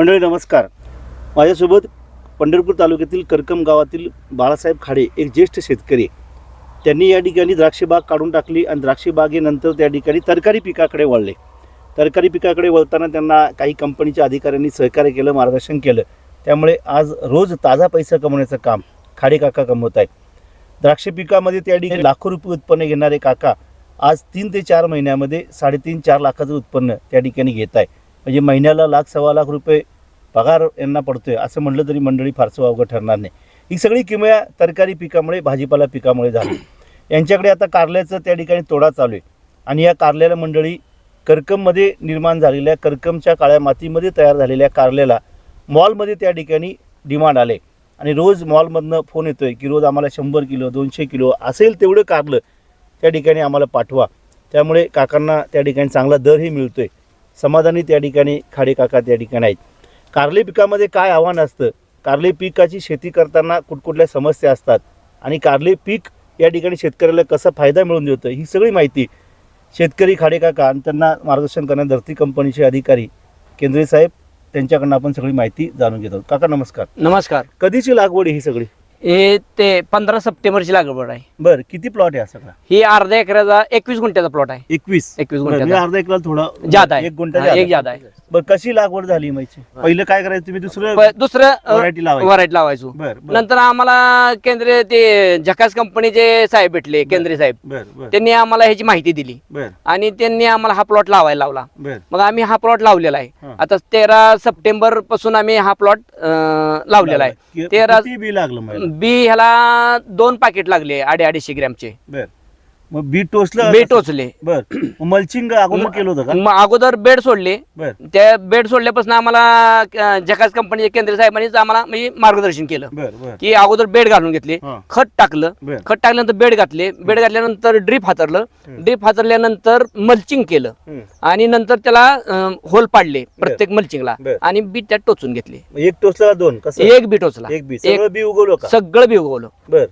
मंडळी नमस्कार. माझ्यासोबत पंढरपूर तालुक्यातील करकम गावातील बाळासाहेब खाडे एक ज्येष्ठ शेतकरी त्यांनी या ठिकाणी द्राक्षबाग काढून टाकली आणि द्राक्षबागेनंतर त्या ठिकाणी तरकारी पिकाकडे वळले. तरकारी पिकाकडे वळताना त्यांना काही कंपनीच्या अधिकाऱ्यांनी सहकार्य केलं मार्गदर्शन केलं. त्यामुळे आज रोज ताजा पैसा कमवण्याचं काम खाडे काका कमवत आहेत. द्राक्ष पिकामध्ये त्या ठिकाणी लाखो रुपये उत्पन्न घेणारे काका आज तीन ते चार महिन्यामध्ये साडेतीन चार लाखाचं उत्पन्न त्या ठिकाणी घेत आहे म्हणजे महिन्याला लाख सव्वा लाख रुपये पगार यांना पडतोय असं म्हटलं तरी मंडळी फारसं वावगं ठरणार नाही. ही सगळी किमया तरकारी पिकामुळे भाजीपाला पिकामुळे झाली. यांच्याकडे आता कारल्याचं त्या ठिकाणी तोडा चालू आहे. आणि या कारल्याला मंडळी करकममध्ये निर्माण झालेल्या करकमच्या काळ्या मातीमध्ये तयार झालेल्या कारल्याला मॉलमध्ये त्या ठिकाणी डिमांड आले आणि रोज मॉलमधनं फोन येतो आहे की रोज आम्हाला शंभर किलो दोनशे किलो असेल तेवढं कारलं त्या ठिकाणी आम्हाला पाठवा. त्यामुळे काकांना त्या ठिकाणी चांगला दरही मिळतो आहे समाधानी त्या ठिकाणी खाडे काका त्या ठिकाणी आहेत. कारले पिकामध्ये काय आव्हान असतं? कारले पिकाची शेती करताना कुठकुठल्या समस्या असतात. आणि कारले पीक या ठिकाणी शेतकऱ्याला कसा फायदा मिळून देतं ही सगळी माहिती शेतकरी खाडे काका आणि त्यांना मार्गदर्शन करणारे धरती कंपनीचे अधिकारी केंद्रे साहेब त्यांच्याकडनं आपण सगळी माहिती जाणून घेतो. काका नमस्कार. नमस्कार. कधीची लागवड ही सगळी? हे ते पंधरा सप्टेंबरची लागवड आहे. बरं किती प्लॉट आहे हा सगळा? ही अर्धा एकराचा एकवीस गुंठ्याचा प्लॉट आहे. एकवीस? एकवीस गुंठ्याचा. अर्धा एकला थोडा जादा आहे. एक गुंठा हा. एक जादा आहे. बरं कशी लागवड झाली माहिती पहिलं काय करायचं? तुम्ही दुसरं प- दुसरं व्हरायटी लावायची. व्हरायटी लावायचो. बर बर. नंतर आम्हाला केंद्रीय ते झकास कंपनीचे साहेब भेटले केंद्रीय साहेब बर बर. त्यांनी आम्हाला ह्याची माहिती दिली. बर. आणि त्यांनी आम्हाला हा प्लॉट लावायला लावला. बर. मग आम्ही हा प्लॉट लावलेला हा. आहे आता तेरा सप्टेंबरपासून आम्ही हा प्लॉट लावलेला आहे. तेरा- किती बी लागलं बी ह्याला दोन पाकिट लागले अडीच अडीचशे ग्रॅमचे. बर. मग बी टोचलं बी टोचले. बर. मल्चिंग अगोदर केलं होतं का? मग अगोदर बेड सोडले. बर. त्या बेड सोडल्यापासून आम्हाला अं, जकास कंपनीचे केंद्र साहेबांनीच आम्हाला म्हणजे मार्गदर्शन केलं. बर बर. की अगोदर बेड घालून घेतले हा. खत टाकलं बर. खत टाकल्यानंतर बेड घातले बेड घातल्यानंतर ड्रीप हातरलं. ड्रीप हातरल्यानंतर मल्चिंग केलं. हम्म. आणि नंतर त्याला अं, होल पाडले प्रत्येक मल्चिंगला. बर. आणि बी त्यात टोचून घेतले. मग एक टोचलं का दोन कसं? एक बी टोचला. एक बी सगळं बी उगवलं का? सगळं बी उगवलं. बर.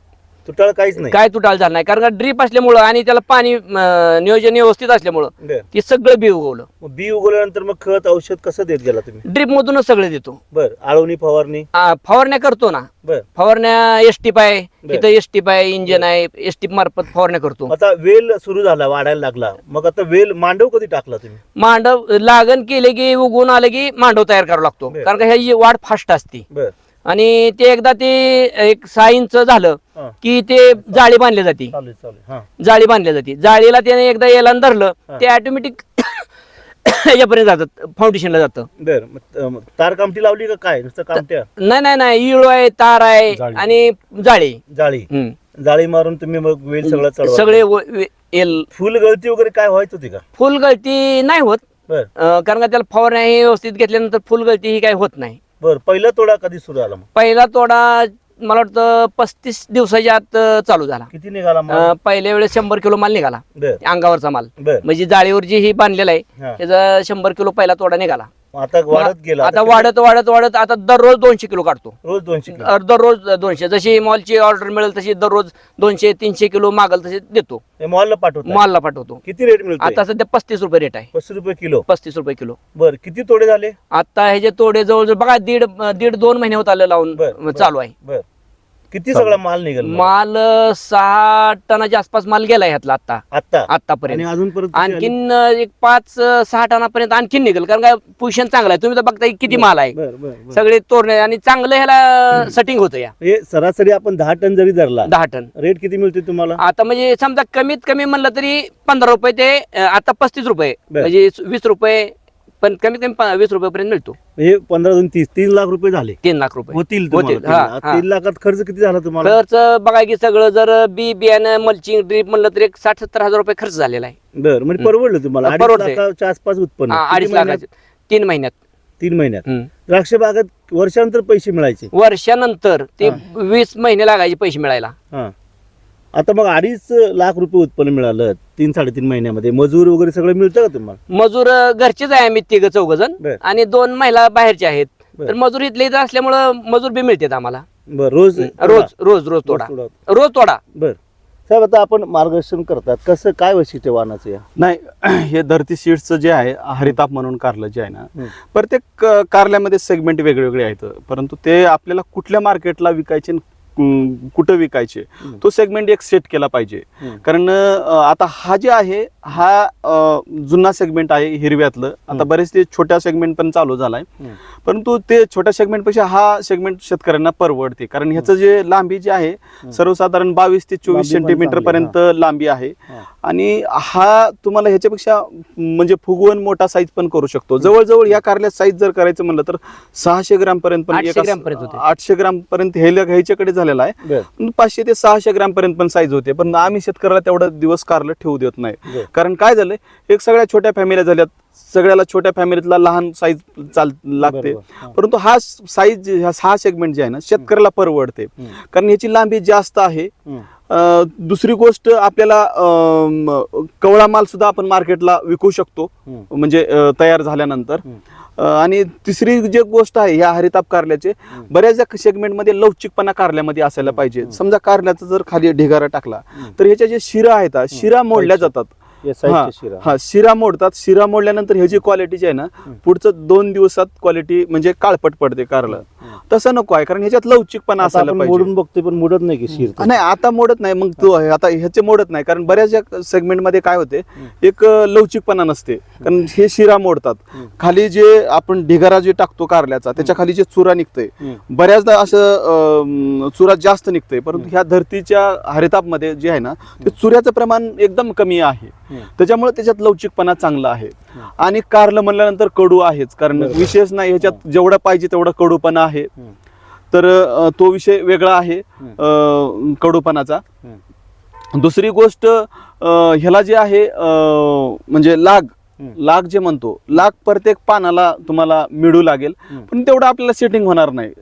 तुटाळ काहीच नाही. काय तुटाळ झालं नाही. कारण का ड्रीप असल्यामुळं आणि त्याला पाणी अं, नियोजन व्यवस्थित असल्यामुळं बर. ते सगळं बी उगवलं. मग बी उगवल्यानंतर मग खत औषध कसं देत गेला तुम्ही? ड्रीप मधूनच सगळं देतो. बर. आळवणी फवारणी? आ, फवारण्या करतो ना. बर. फवारण्या एस टी आहे बर. तिथं एस टी आहे इंजन आहे एस टी मार्फत फवारण्या करतो. आता वेल सुरू झाला वाढायला लागला. मग आता वेल मांडव कधी टाकला तुम्ही? मांडव लागण केले की उगवून आले की मांडव तयार करावा लागतो. बर. कारण का ह्याची वाढ फास्ट असते. बर. आणि ते एकदा ते एक सहा इंच झालं हा. की ते जाळी बांधली जाते. चालेल चालेल. हा. जाळी बांधली जाते. जाळीला त्याने एकदा याला धरलं. ते ऑटोमॅटिक यापर्यंत जातात फाउंडेशनला जातं. बर मग, अं, तार कामटी लावली का काय? नुसतं कामट्या नाही नाही नाही. इळू आहे तार आहे जाळी. आणि जाळी. जाळी. हम्म. जाळी मारून तुम्ही मग वेल सगळं चढवा. सगळे व- वे- एल फुल गळती वगैरे काय व्हायच होती का? फुल गळती नाही होत. बर. अं, कारण का त्याला फवारण्या हे व्यवस्थित घेतल्यानंतर फुल गळती ही काही होत नाही. बर पहिला तोडा कधी सुरू झाला मग? पहिला तोडा मला वाटतं पस्तीस दिवसाच्या आत अं, चालू झाला. किती निघाला मग? अं, पहिल्या वेळेस शंभर किलो माल निघाला बर. अंगावरचा माल. बर. म्हणजे जाळीवर जी ही बांधलेला आहे हा. त्याचा शंभर किलो पहिला तोडा निघाला. आता वाढत गेला. आता वाढत वाढत वाढत आता दररोज दोनशे किलो काढतो. रोज दोनशे किलो. दररोज दोनशे. जशी मॉलची ऑर्डर मिळेल तशी दररोज दोनशे तीनशे किलो मागल तसे देतो. हे मॉलला पाठवतो मॉलला पाठवतो. किती रेट मिळतो आता सध्या पस्तीस रुपये रेट आहे. पस्तीस रुपये किलो? पस्तीस रुपये किलो. बर किती तोडे झाले? आता हे जे तोडे जवळ बघा दीड दीड दोन महिने होत आले लावून बर, बर. चालू आहे. बर. किती सगळा माल निघाल? माल सहा टनाच्या आसपास माल गेलाय ह्यातला आता आता आणि आतापर्यंत अजून परत किती आले? आणखीन एक पाच सहा टनापर्यंत आणखीन निघेल. कारण काय पोझिशन चांगलं आहे. तुम्ही तर बघताय किती माल आहे. बर बर बर. सगळे तोरणे आणि चांगलं ह्याला सेटिंग होतं या. हे सरासरी आपण दहा टन जरी धरला दहा टन. रेट किती मिळते तुम्हाला? आता म्हणजे समजा कमीत कमी म्हणलं तरी पंधरा रुपये ते आता पस्तीस रुपये. म्हणजे वीस रुपये पण कमीत कमी प- वीस रुपयेपर्यंत मिळतो. हे पंधरा दोन तीस तीन लाख रुपये झाले. तीन लाख रुपये. होतील तुम्हाला होतील, तीन हा, लाख. हा. तीन लाखात खर्च किती झाला तुम्हाला? खर्च बघा की सगळं जर बी बियाणं मल्चिंग ड्रीप म्हणलं तर एक साठ सत्तर हजार रुपये खर्च झालेला आहे. बर म्हणजे परवडलं तुम्हाला? अडीच परवडतंय. लाखाच्या आसपास उत्पन्न. हा, किती अडीच महिन्यात? लाखाचे. तीन महिन्यात. तीन महिन्यात. हम्म. द्राक्ष बागात वर्षानंतर पैसे मिळायचे. वर्षानंतर ते वीस महिने लागायचे पैसे मिळायला. हा. आता मग अडीच लाख रुपये उत्पन्न मिळालं तीन साडेतीन महिन्यामध्ये. मजूर वगैरे सगळं मिळतं का तुम्हाला? मजूर घरचेच आहे आम्ही तिघ चौघ जण बर. आणि दोन महिला बाहेरचे आहेत. बर. तर मजूर इथले इथं असल्यामुळं मजूर बी मिळतात आम्हाला. बर रोज रोज रोज रोज तोडा. रोज तोडा. बर. साहेब आता आपण मार्गदर्शन करतात. कसं काय वैशिष्ट्य वाहनाचं या? नाही हे धरती सीड्सचं जे आहे हरिताप म्हणून कारलं जे आहे ना. प्रत्येक अ, कारल्यामध्ये सेगमेंट वेगवेगळे आहेत. परंतु ते आपल्याला कुठल्या मार्केटला विकायचे आणि कुठं विकायचे. तो सेगमेंट एक सेट केला पाहिजे. कारण आता हा जे आहे हा जुना सेगमेंट आहे हिरव्यातलं. आता हम्म. बरेच ते छोट्या सेगमेंट पण चालू झालाय. परंतु ते छोट्या सेगमेंटपेक्षा हा सेगमेंट शेतकऱ्यांना परवडते. कारण ह्याचं जे लांबी जी आहे सर्वसाधारण बावीस ते चोवीस सेंटीमीटर पर्यंत लांबी आहे. आणि हा तुम्हाला ह्याच्यापेक्षा म्हणजे फुगवून मोठा साईज पण करू शकतो. जवळजवळ या कारल्या साईज जर करायचं म्हणलं तर सहाशे ग्राम पर्यंत पण 800 एका- ग्रॅम पर्यंत होते. आठशे ग्राम पर्यंत ह्याला घ्यायच्याकडे झालेला आहे. पाचशे ते सहाशे ग्राम पर्यंत पण साईज होते. पण आम्ही शेतकऱ्याला तेवढा दिवस कारलं ठेवू देत नाही. कारण काय झालंय? एक सगळ्या छोट्या फॅमिल्या झाल्यात. सगळ्याला छोट्या फॅमिलीतला लहान साईज चाल लागते. परंतु हा साईज हा सेगमेंट जे आहे ना शेतकऱ्याला परवडते. कारण ह्याची लांबी जास्त आहे. दुसरी गोष्ट आपल्याला कवळा माल सुद्धा आपण मार्केटला विकू शकतो. म्हणजे तयार झाल्यानंतर. आणि तिसरी जी गोष्ट आहे ह्या हरिताप कारल्याचे बऱ्याचदा सेगमेंटमध्ये लवचिकपणा कारल्यामध्ये असायला पाहिजे. समजा कारल्याचा जर खाली ढिगारा टाकला. तर ह्याच्या जे शिरा आहेत शिरा मोडल्या जातात. हा शिरा. हा शिरा मोडतात. शिरा मोडल्यानंतर ह्याची क्वालिटी जी आहे ना पुढचं दोन दिवसात क्वालिटी म्हणजे काळपट पडते कारलं. तसं नको आहे कारण ह्याच्यात लवचिकपणा आता असायला आपण पाहिजे. मोडून बघतोय पण मोडत नाही की शिर हा, नाही आता मोडत नाही मग तो आता ह्याचे मोडत नाही कारण बऱ्याच सेगमेंटमध्ये काय होते एक अं, लवचिकपणा नसते. कारण हे शिरा मोडतात. खाली जे आपण ढिगारा जे टाकतो कारल्याचा त्याच्याखाली जे चुरा निघतंय बऱ्याचदा असं अं, चुरा जास्त निघतंय. परंतु ह्या धरतीच्या हरितापमध्ये जे आहे ना ते चुऱ्याचं प्रमाण एकदम कमी आहे. त्याच्यामुळे त्याच्यात लवचिकपणा चांगला आहे. आणि कारलं म्हणल्यानंतर कडू आहेच कारण. विशेष नाही ह्याच्यात जेवढं पाहिजे तेवढं कडूपणा आहे. तर तो विषय वेगळा आहे कडूपणाचा. दुसरी गोष्ट ह्याला जे आहे म्हणजे लाग. लाग जे म्हणतो लाग प्रत्येक पानाला तुम्हाला मिळू लागेल पण तेवढं आपल्याला सेटिंग होणार नाही.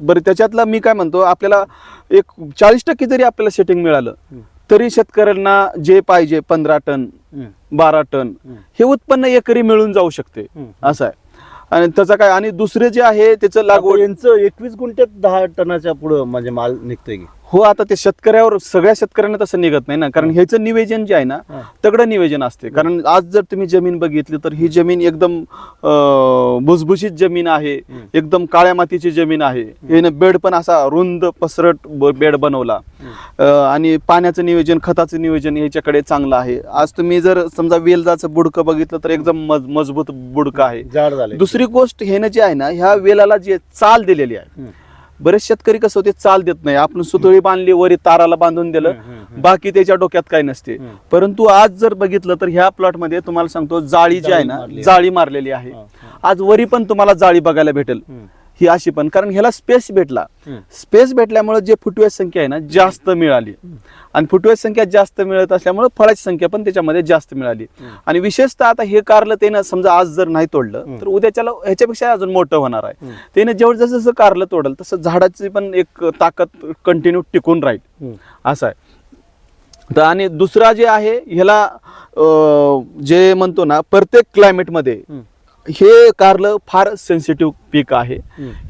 बरं त्याच्यातला मी काय म्हणतो आपल्याला एक चाळीस टक्के जरी आपल्याला सेटिंग मिळालं. तरी शेतकऱ्यांना जे पाहिजे पंधरा टन बारा टन हे उत्पन्न एकरी मिळून जाऊ शकते. असं आहे. आणि त्याचा काय आणि दुसरे जे आहे त्याचं लागवड यांचं एकवीस गुंठ्यात दहा टनाच्या पुढं म्हणजे माल निघतोय की? हो आता ते शेतकऱ्यावर सगळ्या शेतकऱ्यांना तसं निघत नाही ना. कारण ह्याचं निवेदन जे आहे ना. तगडं निवेदन असते. कारण आज जर तुम्ही जमीन बघितली तर ही जमीन एकदम भुसभुशीत जमीन आहे. एकदम काळ्या मातीची जमीन आहे. यानं बेड पण असा रुंद पसरट बेड बनवला. आणि पाण्याचं नियोजन खताचं नियोजन ह्याच्याकडे चांगलं आहे. आज तुम्ही जर समजा वेलजाचं बुडकं बघितलं तर एकदम मज- मजबूत बुडकं आहे. दुसरी गोष्ट ह्यानं जे आहे ना ह्या वेलाला जे चाल दिलेली आहे. बरेच शेतकरी कसं होते चाल देत नाही. आपण सुतळी बांधली वरी ताराला बांधून दिलं. बाकी त्याच्या डोक्यात काय नसते. परंतु आज जर बघितलं तर ह्या प्लॉटमध्ये तुम्हाला सांगतो जाळी जी आहे ना. जाळी मारलेली आहे. आज वरी पण तुम्हाला जाळी बघायला भेटेल. ही अशी पण. कारण ह्याला स्पेस भेटला. स्पेस भेटल्यामुळे जे फुटवेज संख्या आहे ना जास्त मिळाली. आणि फुटवेज संख्या जास्त मिळत असल्यामुळे फळाची संख्या पण त्याच्यामध्ये जास्त मिळाली. आणि विशेषतः आता हे कारलं त्यानं समजा आज जर नाही तोडलं. तर उद्याच्याला ह्याच्यापेक्षा अजून मोठं होणार आहे. त्याने जेवढं जसं जसं कारलं तोडल तसं झाडाची पण एक ताकद कंटिन्यू टिकून राहील. असं आहे. तर आणि दुसरा जे आहे ह्याला जे म्हणतो ना प्रत्येक क्लायमेटमध्ये हे कारलं फार सेन्सिटिव्ह पीक आहे.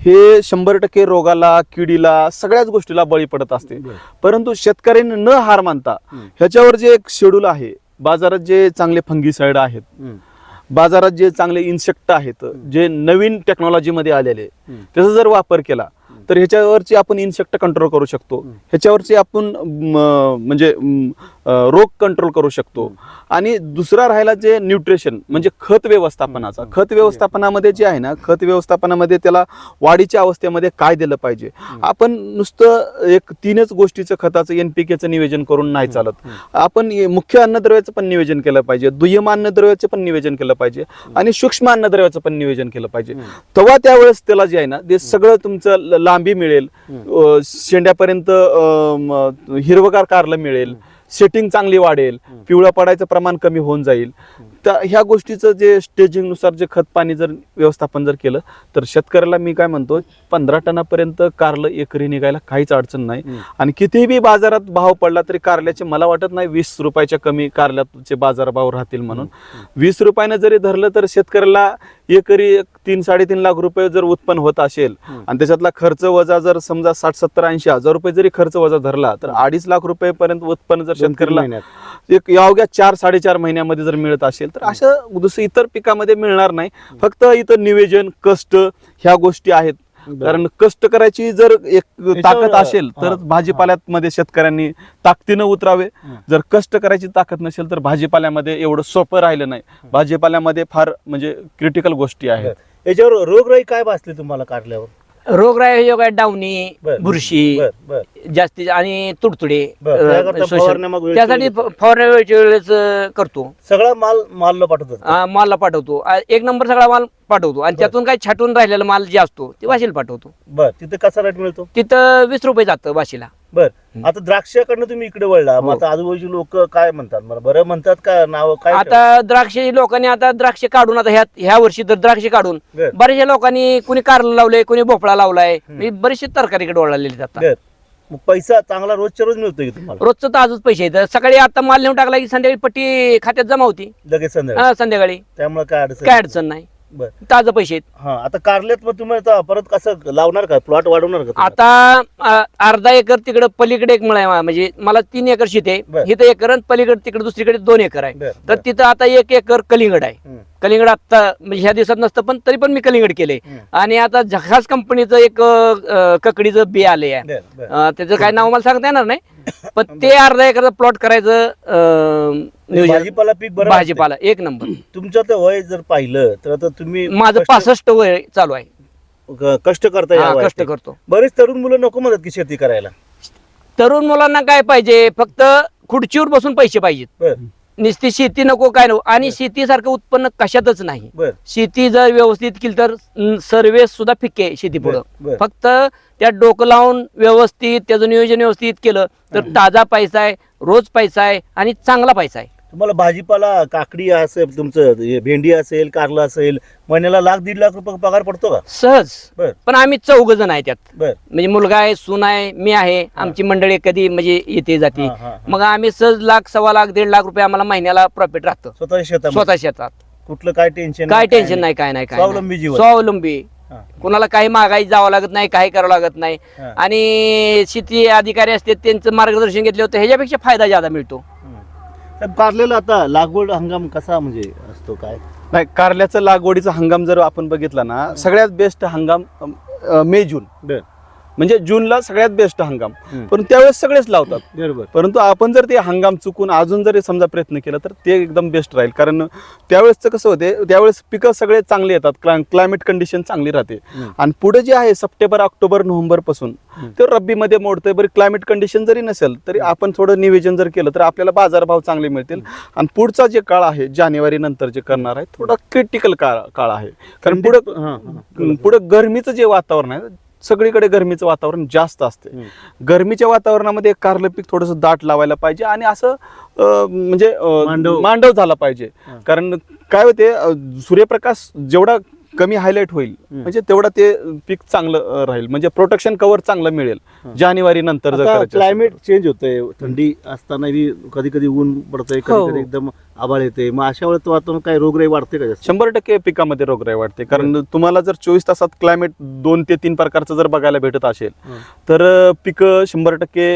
हे शंभर टक्के रोगाला किडीला सगळ्याच गोष्टीला बळी पडत असते. परंतु शेतकऱ्यांनी न हार मानता ह्याच्यावर जे एक शेड्यूल आहे बाजारात जे चांगले फंगीसाईड आहेत बाजारात जे चांगले इन्सेक्ट आहेत जे नवीन टेक्नॉलॉजीमध्ये आलेले त्याचा जर वापर केला तर ह्याच्यावरची आपण इन्सेक्ट कंट्रोल करू शकतो. ह्याच्यावरची आपण म्हणजे रोग कंट्रोल करू शकतो. आणि दुसरा राहिला जे न्यूट्रिशन म्हणजे खत व्यवस्थापनाचा. खत व्यवस्थापनामध्ये जे आहे ना खत व्यवस्थापनामध्ये त्याला वाढीच्या अवस्थेमध्ये काय दिलं पाहिजे? आपण नुसतं एक तीनच गोष्टीचं खताचं एनपीकेचं नियोजन करून नाही चालत. आपण मुख्य अन्नद्रव्याचं पण नियोजन केलं पाहिजे. दुय्यम अन्नद्रव्याचं पण नियोजन केलं पाहिजे. आणि सूक्ष्म अन्नद्रव्याचं पण नियोजन केलं पाहिजे. तेव्हा त्यावेळेस त्याला जे आहे ना ते सगळं तुमचं लांबी मिळेल. शेंड्यापर्यंत हिरवगार कारलं मिळेल. सेटिंग चांगली वाढेल पिवळं पडायचं प्रमाण कमी होऊन जाईल. तर ह्या गोष्टीचं जे स्टेजिंगनुसार जे खत पाणी जर व्यवस्थापन जर केलं तर शेतकऱ्याला मी काय म्हणतो पंधरा टनापर्यंत कारलं एकरी निघायला काहीच अडचण नाही. आणि कितीही बाजारात भाव पडला तरी कारल्याचे मला वाटत नाही वीस रुपयाच्या कमी कारल्याचे बाजार भाव राहतील म्हणून. वीस रुपयानं जरी धरलं तर शेतकऱ्याला एकरी एक तीन साडेतीन लाख रुपये जर उत्पन्न होत असेल. आणि त्याच्यातला खर्च वजा जर समजा साठ सत्तर ऐंशी हजार रुपये जरी खर्च वजा धरला तर अडीच लाख रुपयेपर्यंत उत्पन्न जर शेतकऱ्याला महिन्यात. एक अवघ्या चार साडेचार महिन्यामध्ये जर मिळत असेल तर असं दुसरं इतर पिकामध्ये मिळणार नाही फक्त इथं निवेदन कष्ट ह्या गोष्टी आहेत. कारण कष्ट करायची जर एक ताकद असेल तर भाजीपाल्यात मध्ये शेतकऱ्यांनी ताकदीनं उतरावे. जर कष्ट करायची ताकद नसेल तर भाजीपाल्यामध्ये एवढं सोपं राहिलं नाही. भाजीपाल्यामध्ये फार म्हणजे क्रिटिकल गोष्टी आहेत. याच्यावर रोगराई काय भासली तुम्हाला काढल्यावर रोगराई हे काय डावणी बर. बुरशी बर बर जास्ती आणि तुडतुडे बर. अं, त्याकरता शोषण. फवारण्या मग वेळच्या त्यासाठी फ- फवारण्या वेळच्या वेळेस अं, करतो सगळा माल मालला पाठवतात आ, मालला पाठवतो एक नंबर सगळा माल पाठवतो आणि. त्यातून काय छाटून राहिलेला माल जे असतो ते वाशीला पाठवतो बर तिथे कसा रेट मिळतो तिथं वीस रुपये जातं वाशीला बर. आता द्राक्षाकडनं तुम्ही इकडे वळला. मग हो. आता आजूबाजूची लोक काय म्हणतात? मला बरं म्हणतात का? नाव काय आता द्राक्ष लोकांनी आता द्राक्ष काढून आता ह्या ह्या वर्षी तर द्राक्ष काढून बर. बऱ्याचशा लोकांनी कुणी कारलं लावलंय कुणी भोपळा लावलाय. बरेचसे तरकारीकडे वळालेले जातात बर. मग पैसा चांगला रोजच्या रोज मिळतो की तुम्हाला? रोजचं तर आजच पैसे आहेत. सकाळी आता माल नेऊन टाकला की संध्याकाळी पट्टी खात्यात जमा होती. लगेच संध्याकाळी. हा, संध्याकाळी. त्यामुळे काय अडचण काय अडचण नाही. बर. ताजं पैसे आहेत. हा आता कारल्यात मग तुम्ही आता परत कसं लावणार का? प्लॉट वाढवणार का तुम्ही? आता अ, अर्धा एकर तिकडे पलीकडे एक मळा आहे मा- म्हणजे मला तीन एकर शेती आहे. बर. इथं एकर आणि पलीकडे तिकडे दुसरीकडे दोन एकर आहे. बर, तर बर. तिथं आता एक एकर कलिंगड आहे. हम्म, कलिंगड आता म्हणजे ह्या दिवसात नसतं पण तरी पण मी कलिंगड हम्म. आणि आता झकास कंपनीचं एक अ, ककडीचं बी आले आहे बर. अ, त्याचं काय नाव मला सांगता येणार नाही पण ते अर्धा एकरचा प्लॉट करायचं अ, नियोजन. भाजीपाला पीक बरं भाजीपाला एक नंबर. तुमचं तर वय जर पाहिलं तर आता तुम्ही माझं कष्ट- पासष्ट वय चालू आहे. क- कष्ट करता हा, या वयात. कष्ट करतो. बरेच तरुण मुलं नको म्हणत की शेती करायला. तरुण मुलांना काय पाहिजे फक्त खुर्चीवर बसून पैसे पाहिजेत. बर. नुसती शेती नको काय नको. आणि शेतीसारखं उत्पन्न कशातच नाही. बर. शेती जर व्यवस्थित केली तर सर्वे सुद्धा फिक्के आहे शेती पुढं बर. फक्त त्या डोकं लावून व्यवस्थित त्याचं नियोजन व्यवस्थित केलं तर ताजा पैसा आहे रोज पैसा आहे आणि चांगला पैसा आहे. तुम्हाला भाजीपाला काकडी असेल तुमचं हे भेंडी असेल कारला असेल महिन्याला लाख दीड लाख रुपये पगार पडतो का? सहज. बर. पण आम्ही चौघ जण आहे त्यात. बर. म्हणजे मुलगा आहे सून आहे मी आहे आमची मंडळी कधी म्हणजे येते जाते. हा, हा, हा. मग आम्ही सहज लाख सव्वा लाख दीड लाख रुपये आम्हाला महिन्याला प्रॉफिट राहतं. स्वतः शेतात स्वतः शेतात. कुठलं काय टेन्शन काय टेन्शन नाही काय नाही. काय नाही. स्वावलंबी जीवन. स्वावलंबी. हा. कुणाला काही मागाई जावं लागत नाही काही करावं लागत नाही. हा. आणि शेती अधिकारी असते त्यांचं मार्गदर्शन घेतलं होतं ह्याच्यापेक्षा फायदा ज्यादा मिळतो. साहेब, कारलेला आता लागवड हंगाम कसा म्हणजे असतो काय? नाही कारल्याचं लागवडीचा हंगाम जर आपण बघितला ना सगळ्यात बेस्ट हंगाम अं, अं, मे जून. बर. म्हणजे जूनला सगळ्यात बेस्ट हंगाम. पण त्यावेळेस सगळेच लावतात. बरोबर. परंतु आपण जर ते हंगाम चुकून अजून जरी समजा प्रयत्न केला तर ते एकदम बेस्ट राहील. कारण त्यावेळेसचं कसं होते त्यावेळेस पिकं सगळे चांगले येतात. क्ला क्लायमेट कंडिशन चांगली राहते. आणि पुढे जे आहे सप्टेंबर ऑक्टोबर नोव्हेंबरपासून ते रब्बीमध्ये मोडतंय. बरं क्लायमेट कंडिशन जरी नसेल तरी आपण थोडं नियोजन जर केलं तर आपल्याला बाजारभाव चांगले मिळतील. आणि पुढचा जे काळ आहे जानेवारी नंतर जे करणार आहे थोडा क्रिटिकल काळ काळ आहे. कारण पुढं. पुढं गरमीचं जे वातावरण आहे सगळीकडे गरमीचं वातावरण जास्त असते. गरमीच्या वातावरणामध्ये कारलं पीक थोडंसं दाट लावायला पाहिजे आणि असं म्हणजे मांडव. झाला पाहिजे. कारण काय होते सूर्यप्रकाश जेवढा कमी हायलाइट होईल. म्हणजे तेवढा ते पीक चांगलं राहील. म्हणजे प्रोटेक्शन कव्हर चांगलं मिळेल. जानेवारी नंतर जर क्लायमेट चेंज होतंय. थंडी असताना कधी कधी ऊन पडतंय हो. कधी कधी एकदम आभाळ येते. मग अशा वेळेस वातावरण काय रोगराई वाढते का शंभर टक्के पिकामध्ये रोगराई वाढते. कारण तुम्हाला जर चोवीस तासात क्लायमेट दोन ते तीन प्रकारचं जर बघायला भेटत असेल हं. तर पिकं शंभर टक्के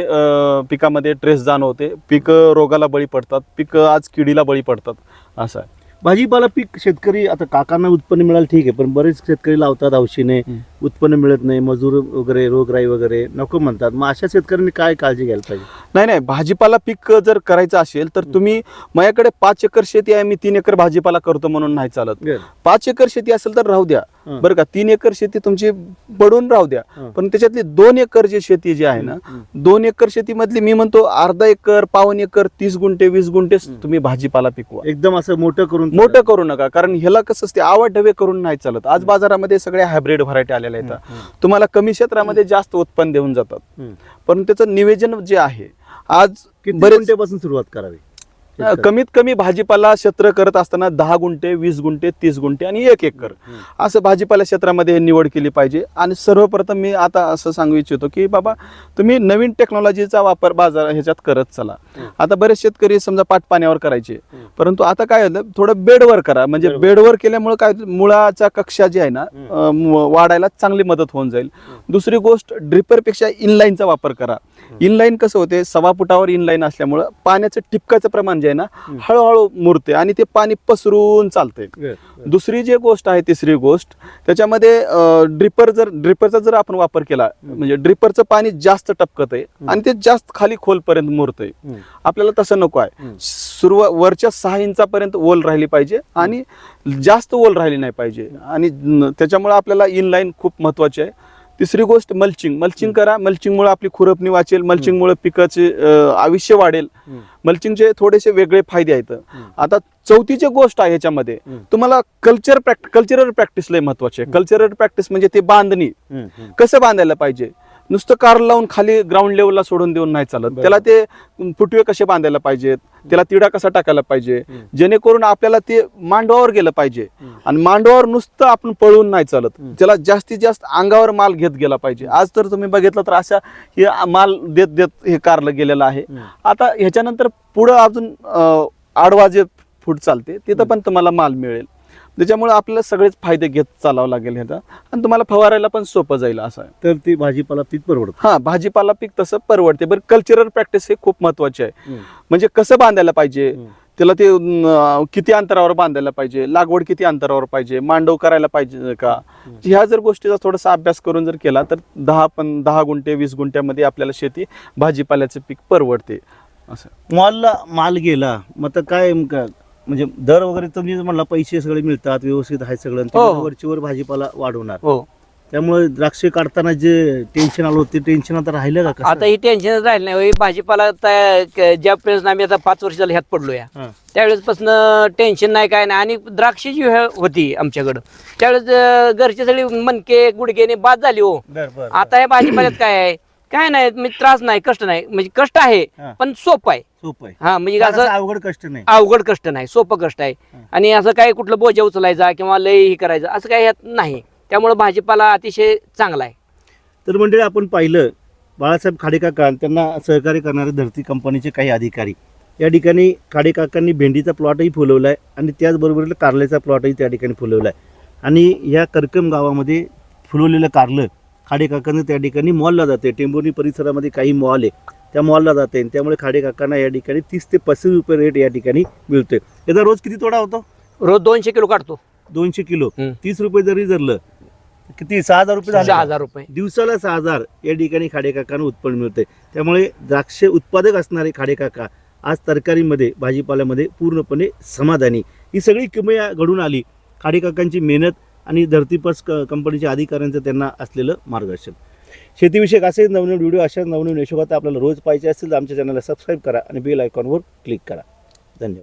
पिकामध्ये ट्रेस जाणवते. पिकं रोगाला बळी पडतात. पिकं आज किडीला बळी पडतात. असं आहे. भाजीपाला पीक शेतकरी आता काकांना उत्पन्न मिळालं ठीक आहे पण बरेच शेतकरी लावतात औषधीने उत्पन्न मिळत नाही मजूर वगैरे रोगराई वगैरे नको म्हणतात. मग अशा शेतकऱ्यांनी काय काळजी घ्यायला पाहिजे? नाही नाही भाजीपाला पीक जर करायचं असेल तर तुम्ही माझ्याकडे पाच एकर शेती आहे मी तीन एकर भाजीपाला करतो म्हणून नाही चालत. पाच एकर शेती असेल तर राहू द्या. हं. बरं का तीन एकर शेती तुमची पडून राहू द्या. हं. पण त्याच्यातली दोन एकर जी शेती जी आहे ना हं. दोन एकर शेतीमधली मी म्हणतो अर्धा एकर पावन एकर तीस गुंठे वीस गुंठे तुम्ही भाजीपाला पिकवा. एकदम असं मोठं करून मोठं करू नका कारण ह्याला कसं असते आवाढव्य करून नाही चालत. आज बाजारामध्ये सगळ्या हायब्रिड व्हरायटी आलेल्या आहेत हं, तुम्हाला कमी क्षेत्रामध्ये जास्त उत्पन्न देऊन जातात. पण त्याचं निवेदन जे आहे आज बरेच सुरुवात करावी. कमीत कमी भाजीपाला क्षेत्र करत असताना दहा गुंठे वीस गुंठे तीस गुंठे आणि एक एकर. असं भाजीपाला क्षेत्रामध्ये निवड केली पाहिजे. आणि सर्वप्रथम मी आता असं सांगू इच्छितो की बाबा तुम्ही नवीन टेक्नॉलॉजीचा वापर बाजार ह्याच्यात करत चला. आता बरेच शेतकरी समजा पाट पाण्यावर करायचे. परंतु आता काय होतं थोडं बेडवर करा. म्हणजे. बेडवर. केल्यामुळे काय होतं, मुळाच्या कक्षा जी आहे ना वाढायला चांगली मदत होऊन जाईल. दुसरी गोष्ट ड्रिपरपेक्षा इनलाईनचा वापर करा. इनलाईन कसं होते सव्वा फुटावर इनलाईन असल्यामुळं पाण्याचं टिपकाचं प्रमाण जे आहे ना. हळूहळू मुरते आणि ते पाणी पसरून चालतंय. दुसरी जी गोष्ट आहे तिसरी गोष्ट त्याच्यामध्ये ड्रिपर जर ड्रिपरचा जर आपण वापर केला म्हणजे ड्रिपरचं पाणी जास्त टपकत आहे आणि ते जास्त खाली खोलपर्यंत मुरतंय. आपल्याला तसं नको आहे. सुरुवात वरच्या सहा इंचापर्यंत ओल राहिली पाहिजे आणि जास्त ओल राहिली नाही पाहिजे आणि त्याच्यामुळे आपल्याला इनलाईन खूप महत्वाची आहे तिसरी गोष्ट मल्चिंग मल्चिंग करा. मल्चिंगमुळे आपली खुरपणी वाचेल. मल्चिंगमुळे पिकाचे आयुष्य वाढेल. मल्चिंगचे थोडेसे वेगळे फायदे आहेत. आता चौथीची गोष्ट आहे ह्याच्यामध्ये हम्म. तुम्हाला कल्चर प्रॅक्ट कल्चरल प्रॅक्टिस लय महत्वाची. आहे कल्चरल प्रॅक्टिस म्हणजे ते बांधणी. कसं बांधायला पाहिजे? नुसतं कार लावून खाली ग्राउंड लेवलला सोडून देऊन नाही चालत. त्याला ते फुटवे कसे बांधायला पाहिजेत? त्याला तिडा कसा टाकायला पाहिजे. जेणेकरून आपल्याला ते मांडवावर गेलं पाहिजे. आणि मांडवावर नुसतं आपण पळून नाही चालत. त्याला जास्तीत जास्त अंगावर माल घेत गेला पाहिजे. आज तर तुम्ही बघितलं तर अशा हे माल देत देत हे कारलं गेलेलं आहे. आता ह्याच्यानंतर पुढं अजून आडवा जे फूट चालते. तिथं पण तुम्हाला माल मिळेल. त्याच्यामुळे आपल्याला सगळेच फायदे घेत चालावं लागेल ह्याचा. आणि तुम्हाला फवारायला पण सोपं जाईल असं आहे. तर ती भाजीपाला पीक परवडत. हा भाजीपाला पीक तसं परवडते. बरं कल्चरल प्रॅक्टिस हे खूप महत्त्वाचे आहे. म्हणजे कसं बांधायला पाहिजे. त्याला ते अं, किती अंतरावर बांधायला पाहिजे? लागवड किती अंतरावर पाहिजे? मांडव करायला पाहिजे का? ह्या जर गोष्टीचा थोडासा अभ्यास करून जर केला तर दहा पण दहा गुंठे वीस गुंठ्यामध्ये आपल्याला शेती भाजीपाल्याचं पीक परवडते. असं मॉलला माल गेला मग आता काय? म्हणजे दर वगैरे तुम्ही म्हणला पैसे सगळे मिळतात व्यवस्थित आहे सगळं हो, हो. वरचीवर भाजीपाला वाढवणार. हो. त्यामुळे द्राक्षे काढताना जे टेन्शन आलं होते टेन्शन आता राहिलं का? आता ही टेन्शन राहिलं नाही. ही भाजीपाला ज्या वेळेस आम्ही आता पाच वर्ष झालं ह्यात पडलो या हा. त्यावेळेसपासून टेन्शन नाही काय नाही. आणि द्राक्षी जी होती आमच्याकडं त्यावेळेस घरची सगळी मनके गुडघेने बाद झाली हो. आता या भाजीपाल्यात काय आहे? काय नाही म्हणजे त्रास नाही कष्ट नाही. म्हणजे कष्ट आहे. पण सोपं आहे. सोपं आहे. हा म्हणजे असं अवघड कष्ट नाही. अवघड कष्ट नाही सोपं कष्ट आहे. हा. आणि असं काय कुठलं बोजा उचलायचा किंवा लय ही करायचं असं काही ह्यात नाही. त्यामुळे भाजीपाला अतिशय चांगला आहे. तर मंडळी आपण पाहिलं बाळासाहेब खाडेकाका त्यांना सहकार्य करणारे धरती कंपनीचे काही अधिकारी. या ठिकाणी खाडेकाकांनी भेंडीचा प्लॉटही फुलवला आहे आणि त्याचबरोबर कारल्याचा प्लॉटही त्या ठिकाणी फुलवला आहे आणि या करकम गावामध्ये फुलवलेलं कारलं खाडेकाकांना त्या ठिकाणी मॉलला जाते. टेंभुर्णी परिसरामध्ये काही मॉल आहे. त्या मॉलला जाते आणि त्यामुळे खाडेकाकांना या ठिकाणी तीस ते पस्तीस रुपये रेट या ठिकाणी मिळतोय. याचा रोज किती तोडा होतो? रोज दोनशे किलो काढतो. दोनशे किलो. तीस रुपये जरी धरलं किती? सहा हजार रुपये झाले. सहा? हजार रुपये. दिवसाला सहा हजार या ठिकाणी खाडेकाकांना उत्पन्न मिळते त्यामुळे द्राक्ष उत्पादक असणारे खाडेकाका आज तरकारीमध्ये भाजीपाल्यामध्ये पूर्णपणे समाधानी. ही सगळी किमया घडून आली. खाडेकाकांची मेहनत आणि धरतीपस क कंपनीच्या अधिकाऱ्यांचं त्यांना असलेलं मार्गदर्शन. शेतीविषयक असेल नवनवीन व्हिडिओ अशाच नवनवीन यशोगात आपल्याला रोज पाहिजे असेल तर आमच्या चॅनलला सबस्क्राईब करा आणि बेल आयकॉनवर क्लिक करा. धन्यवाद.